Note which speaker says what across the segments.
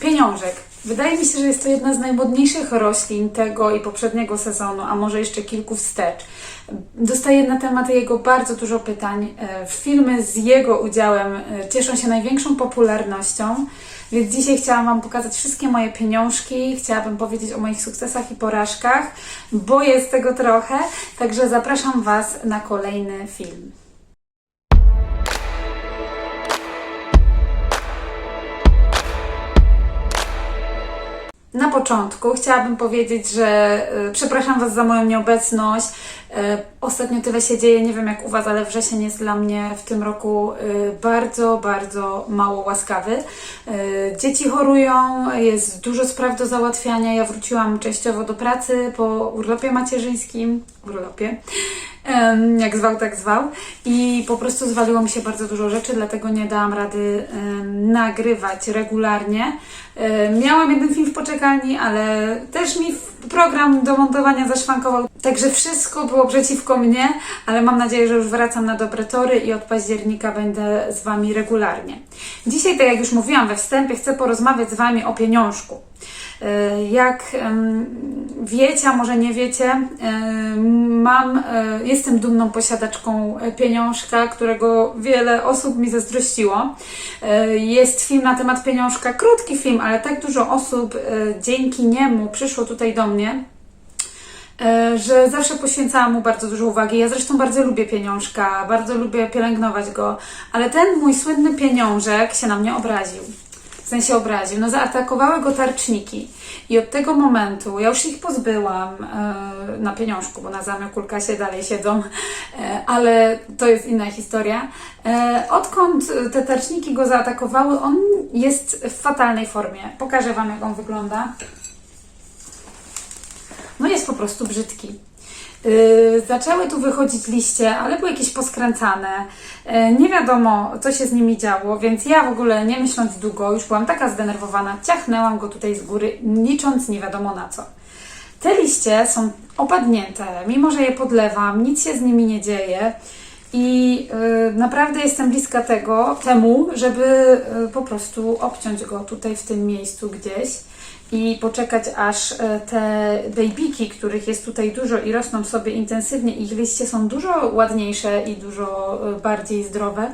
Speaker 1: Pieniążek. Wydaje mi się, że jest to jedna z najmodniejszych roślin tego i poprzedniego sezonu, a może jeszcze kilku wstecz. Dostaję na temat jego bardzo dużo pytań. E, Filmy z jego udziałem e, cieszą się największą popularnością, więc dzisiaj chciałam Wam pokazać wszystkie moje pieniążki. Chciałabym powiedzieć o moich sukcesach i porażkach, bo jest tego trochę. Także zapraszam Was na kolejny film. Na początku chciałabym powiedzieć, że y, przepraszam Was za moją nieobecność. Y, ostatnio tyle się dzieje, nie wiem jak u Was, ale wrzesień jest dla mnie w tym roku y, bardzo, bardzo mało łaskawy. Y, dzieci chorują, jest dużo spraw do załatwiania. Ja wróciłam częściowo do pracy po urlopie macierzyńskim. Urlopie. Jak zwał, tak zwał. I po prostu zwaliło mi się bardzo dużo rzeczy, dlatego nie dałam rady nagrywać regularnie. Miałam jeden film w poczekalni, ale też mi w- program do montowania zaszwankował. Także wszystko było przeciwko mnie, ale mam nadzieję, że już wracam na dobre tory i od października będę z Wami regularnie. Dzisiaj, tak jak już mówiłam we wstępie, chcę porozmawiać z Wami o pieniążku. E, Jak wiecie, a może nie wiecie, em, mam, e, jestem dumną posiadaczką e, pieniążka, którego wiele osób mi zazdrościło. E, Jest film na temat pieniążka, krótki film, ale tak dużo osób e, dzięki niemu przyszło tutaj do mnie, e, że zawsze poświęcałam mu bardzo dużo uwagi. Ja zresztą bardzo lubię pieniążka, bardzo lubię pielęgnować go, ale ten mój słynny pieniążek się na mnie obraził. W sensie obraził. No zaatakowały go tarczniki. I od tego momentu, ja już ich pozbyłam e, na pieniążku, bo na zamiast kulkasie dalej siedzą, e, ale to jest inna historia. E, odkąd te tarczniki go zaatakowały, on jest w fatalnej formie. Pokażę Wam, jak on wygląda. No jest po prostu brzydki. Yy, zaczęły tu wychodzić liście, ale były jakieś poskręcane. Yy, nie wiadomo, co się z nimi działo, więc ja w ogóle nie myśląc długo, już byłam taka zdenerwowana, ciachnęłam go tutaj z góry, licząc nie wiadomo na co. Te liście są opadnięte, mimo że je podlewam, nic się z nimi nie dzieje. I yy, naprawdę jestem bliska tego, temu, żeby yy, po prostu obciąć go tutaj w tym miejscu gdzieś i poczekać aż e, te bejbiki, których jest tutaj dużo i rosną sobie intensywnie, ich liście są dużo ładniejsze i dużo e, bardziej zdrowe,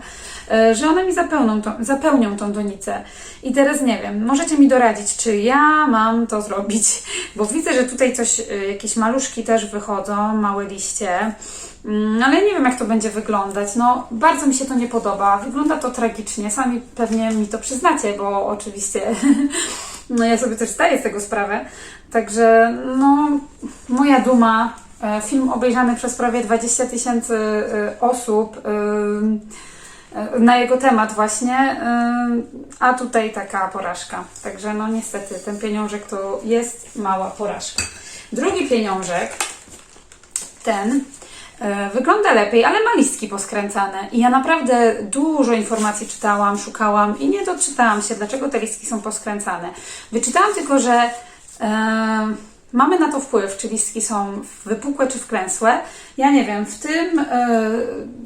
Speaker 1: e, że one mi zapełnią tą, zapełnią tą donicę. I teraz nie wiem, możecie mi doradzić, czy ja mam to zrobić, bo widzę, że tutaj coś, jakieś maluszki też wychodzą, małe liście. Mm, Ale nie wiem, jak to będzie wyglądać. No, bardzo mi się to nie podoba. Wygląda to tragicznie. Sami pewnie mi to przyznacie, bo oczywiście no ja sobie też zdaję z tego sprawę. Także, no, moja duma. e, Film obejrzany przez prawie 20 tysięcy e, osób e, na jego temat właśnie, a tutaj taka porażka. Także, no niestety, ten pieniążek to jest mała porażka. Drugi pieniążek, ten wygląda lepiej, ale ma listki poskręcane. I ja naprawdę dużo informacji czytałam, szukałam i nie doczytałam się, dlaczego te listki są poskręcane. Wyczytałam tylko, że e, mamy na to wpływ, czy listki są wypukłe czy wklęsłe. Ja nie wiem, w tym, e,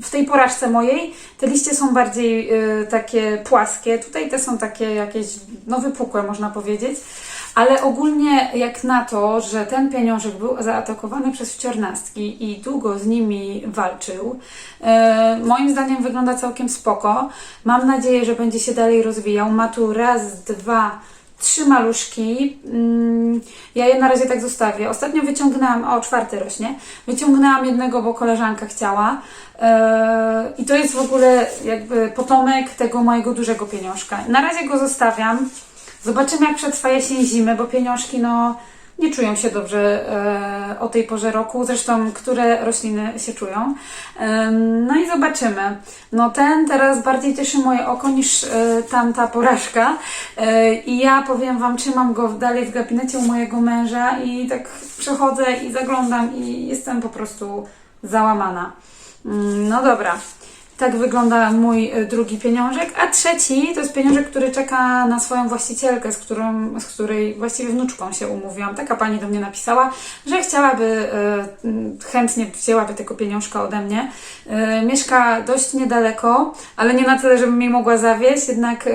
Speaker 1: w tej porażce mojej te liście są bardziej e, takie płaskie, tutaj te są takie jakieś, no wypukłe można powiedzieć. Ale ogólnie jak na to, że ten pieniążek był zaatakowany przez wciornastki i długo z nimi walczył, e, moim zdaniem wygląda całkiem spoko. Mam nadzieję, że będzie się dalej rozwijał. Ma tu raz, dwa, trzy maluszki. Mm, Ja je na razie tak zostawię. Ostatnio wyciągnęłam, o czwarty rośnie, wyciągnęłam jednego, bo koleżanka chciała. E, I to jest w ogóle jakby potomek tego mojego dużego pieniążka. Na razie go zostawiam. Zobaczymy, jak przetrwa jesień, zimę, bo pieniążki, no, nie czują się dobrze e, o tej porze roku. Zresztą, które rośliny się czują. Em, no i zobaczymy. No, ten teraz bardziej cieszy moje oko niż e, tamta porażka. E, I ja powiem Wam, trzymam go dalej w gabinecie u mojego męża i tak przechodzę i zaglądam i jestem po prostu załamana. Mm, No dobra. Tak wygląda mój y, drugi pieniążek, a trzeci to jest pieniążek, który czeka na swoją właścicielkę, z, którą, z której właściwie wnuczką się umówiłam. Taka pani do mnie napisała, że chciałaby, mm, chętnie wzięłaby tego pieniążka ode mnie. Y, Mieszka dość niedaleko, ale nie na tyle, żebym jej mogła zawieźć, jednak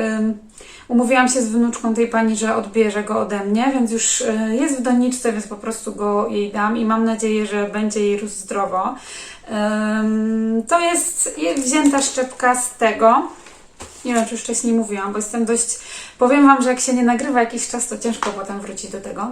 Speaker 1: Umówiłam się z wnuczką tej pani, że odbierze go ode mnie, więc już e, jest w doniczce, więc po prostu go jej dam i mam nadzieję, że będzie jej rósł zdrowo. To jest wzięta szczepka z tego. Nie wiem, czy już wcześniej mówiłam, bo jestem dość. Powiem Wam, że jak się nie nagrywa jakiś czas, to ciężko potem wrócić do tego.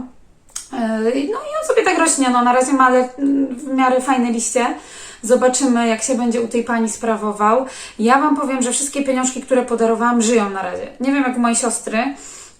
Speaker 1: E, No i on sobie tak rośnie. No, na razie ma ale w miarę fajne liście. Zobaczymy, jak się będzie u tej pani sprawował. Ja Wam powiem, że wszystkie pieniążki, które podarowałam, żyją na razie. Nie wiem, jak u mojej siostry,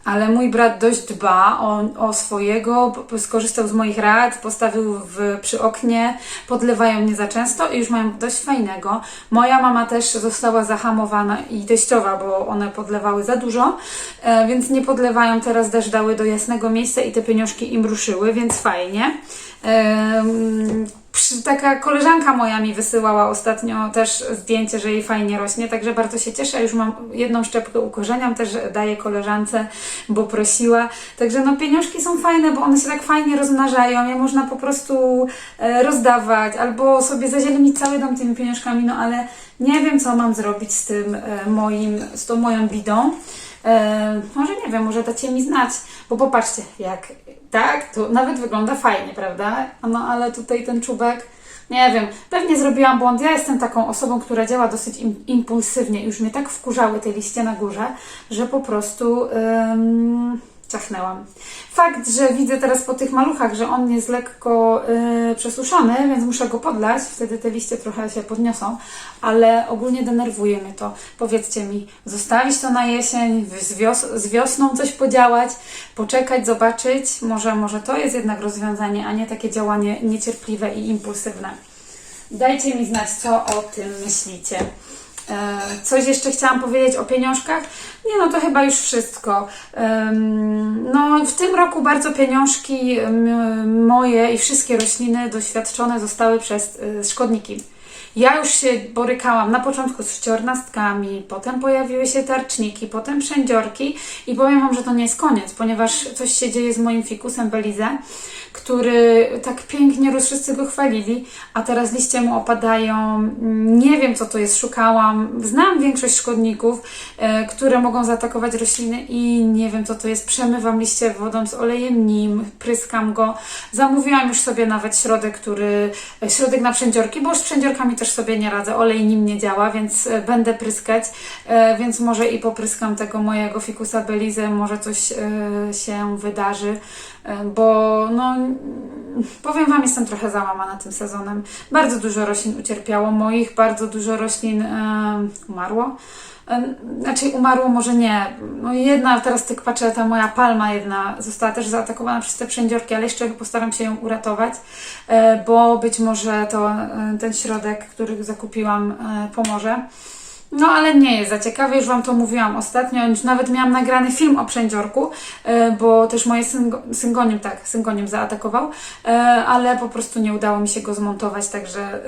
Speaker 1: ale mój brat dość dba o, o swojego, skorzystał z moich rad, postawił w, przy oknie, podlewają nie za często i już mają dość fajnego. Moja mama też została zahamowana i teściowa, bo one podlewały za dużo, e, więc nie podlewają, teraz też dały do jasnego miejsca i te pieniążki im ruszyły, więc fajnie. Przy, taka koleżanka moja mi wysyłała ostatnio też zdjęcie, że jej fajnie rośnie, także bardzo się cieszę. Już mam jedną szczepkę ukorzeniam, też daję koleżance, bo prosiła. Także no pieniążki są fajne, bo one się tak fajnie rozmnażają, je można po prostu e, rozdawać albo sobie zazielenić cały dom tymi pieniążkami, no ale nie wiem co mam zrobić z tym e, moim, z tą moją bidą. E, może nie wiem, może dacie mi znać, bo popatrzcie, jak tak, to nawet wygląda fajnie, prawda? No ale tutaj ten czubek, nie wiem, pewnie zrobiłam błąd. Ja jestem taką osobą, która działa dosyć im, impulsywnie. Już mnie tak wkurzały te liście na górze, że po prostu ciachnęłam. Fakt, że widzę teraz po tych maluchach, że on jest lekko y, przesuszony, więc muszę go podlać, wtedy te liście trochę się podniosą, ale ogólnie denerwuje mnie to. Powiedzcie mi, zostawić to na jesień, z, wios- z wiosną coś podziałać, poczekać, zobaczyć, może, może to jest jednak rozwiązanie, a nie takie działanie niecierpliwe i impulsywne. Dajcie mi znać, co o tym myślicie. E, Coś jeszcze chciałam powiedzieć o pieniążkach? Nie, no to chyba już wszystko. No, w tym roku bardzo pieniążki moje i wszystkie rośliny doświadczone zostały przez y, szkodniki. Ja już się borykałam na początku z wciornastkami, potem pojawiły się tarczniki, potem przędziorki i powiem Wam, że to nie jest koniec, ponieważ coś się dzieje z moim fikusem Belize, który tak pięknie rósł, wszyscy go chwalili, a teraz liście mu opadają. Nie wiem, co to jest, szukałam. Znam większość szkodników, e, które mogą zaatakować rośliny i nie wiem, co to jest. Przemywam liście wodą z olejem nim, pryskam go. Zamówiłam już sobie nawet środek, który, e, środek na przędziorki, bo z przędziorkami też sobie nie radzę. Olej nim nie działa, więc e, będę pryskać, więc może i popryskam tego mojego fikusa Belize, może coś się wydarzy, bo no powiem Wam, jestem trochę załamana tym sezonem. Bardzo dużo roślin ucierpiało moich, bardzo dużo roślin e, umarło. E, Znaczy umarło może nie. No jedna, teraz tak patrzę, ta moja palma jedna została też zaatakowana przez te przędziorki, ale jeszcze postaram się ją uratować, e, bo być może to e, ten środek, który zakupiłam, e, pomoże. No ale nie jest za ciekawe, już Wam to mówiłam ostatnio, już nawet miałam nagrany film o przędziorku, e, bo też moje syngo, syngonium, tak, syngonium zaatakował, e, ale po prostu nie udało mi się go zmontować, także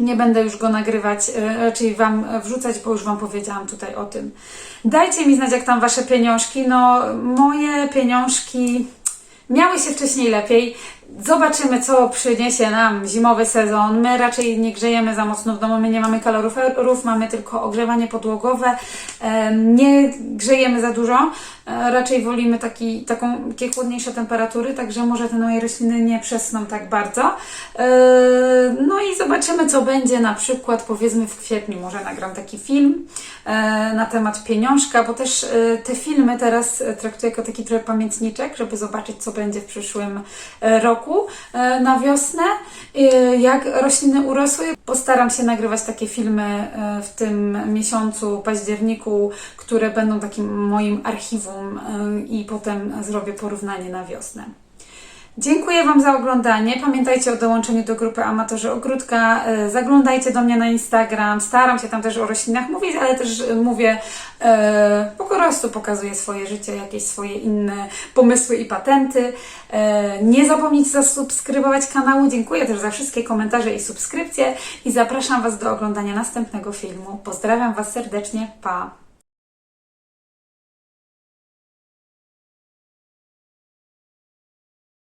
Speaker 1: nie będę już go nagrywać, e, raczej Wam wrzucać, bo już Wam powiedziałam tutaj o tym. Dajcie mi znać, jak tam Wasze pieniążki. No, moje pieniążki miały się wcześniej lepiej. Zobaczymy, co przyniesie nam zimowy sezon. My raczej nie grzejemy za mocno w domu, my nie mamy kaloryferów, mamy tylko ogrzewanie podłogowe. Nie grzejemy za dużo, e, raczej wolimy taki, taką, takie chłodniejsze temperatury, także może te moje rośliny nie przesną tak bardzo. E, No i zobaczymy, co będzie na przykład powiedzmy w kwietniu. Może nagram taki film e, na temat pieniążka, bo też te filmy teraz traktuję jako taki trochę pamiętniczek, żeby zobaczyć, co będzie w przyszłym e, roku e, na wiosnę, e, jak rośliny urosły. Postaram się nagrywać takie filmy e, w tym miesiącu, październiku, które będą takim moim archiwum i potem zrobię porównanie na wiosnę. Dziękuję Wam za oglądanie. Pamiętajcie o dołączeniu do grupy Amatorzy Ogródka. E, Zaglądajcie do mnie na Instagram. Staram się tam też o roślinach mówić, ale też e, mówię, e, po prostu pokazuję swoje życie, jakieś swoje inne pomysły i patenty. Nie zapomnijcie zasubskrybować kanału. Dziękuję też za wszystkie komentarze i subskrypcje i zapraszam Was do oglądania następnego filmu. Pozdrawiam Was serdecznie. Pa!